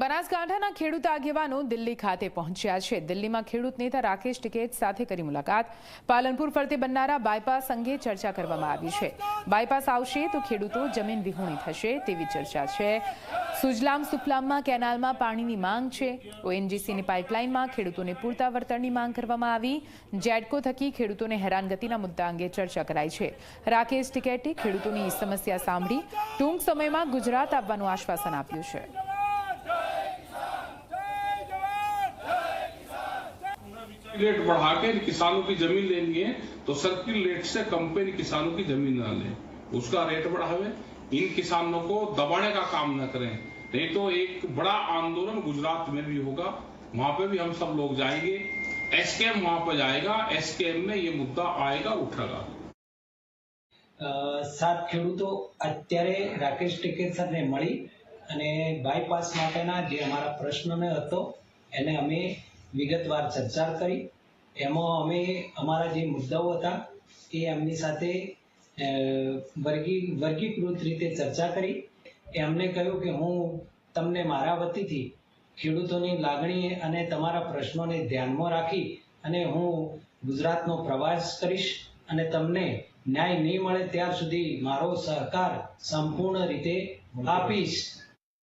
બનાસકાંઠાના ખેડૂત આગેવાનો દિલ્હી ખાતે પહોંચ્યા છે. દિલ્હીમાં ખેડૂત નેતા રાકેશ ટિકેત સાથે કરી મુલાકાત. પાલનપુર ફરતે બનનારા બાયપાસ અંગે ચર્ચા કરવામાં આવી છે. બાયપાસ આવશે તો ખેડૂતો જમીન વિહોણી થશે તેવી ચર્ચા છે. સુજલામ સુફલામમાં કેનાલમાં પાણીની માંગ છે. ઓએનજીસીની પાઇપલાઇનમાં ખેડૂતોને પૂરતા વળતરની માંગ કરવામાં આવી. જેડકો થકી ખેડૂતોને હેરાનગતિના મુદ્દા અંગે ચર્ચા કરાઈ છે. રાકેશ ટિકેટે ખેડૂતોની સમસ્યા સાંભળી ટૂંક સમયમાં ગુજરાત આપવાનું આશ્વાસન આપ્યું છે. रेट बढ़ा के किसानों की जमीन लेनी है तो सर्किल रेट से कम पे किसानों की जमीन ना लें उसका रेट बढ़ावे इन किसानों को दबाने का काम न करें नहीं तो एक बड़ा आंदोलन गुजरात में भी होगा वहां पे भी हम सब लोग जाएंगे एसकेएम वहां पर जाएगा एसकेएम में ये मुद्दा आएगा उठेगा અ, સાત ખેડૂતો અત્યારે રાકેશ ટિકેત સાથે મળી અને બાયપાસ માટેના જે અમારા પ્રશ્નને હતો એને અમે વિગતવાર ચર્ચા કરી. એમાં અમે અમારા જે મુદ્દાઓ હતા એ એમની સાથે વર્ગી, વર્ગીકૃત રીતે ચર્ચા કરી. એમને કહ્યું કે હું તમને મારા વતીથી ખેડૂતોની લાગણી અને તમારા પ્રશ્નોને ધ્યાનમાં રાખી અને હું ગુજરાતનો પ્રવાસ કરીશ અને તમને ન્યાય નહીં મળે ત્યાર સુધી મારો સહકાર સંપૂર્ણ રીતે આપીશ.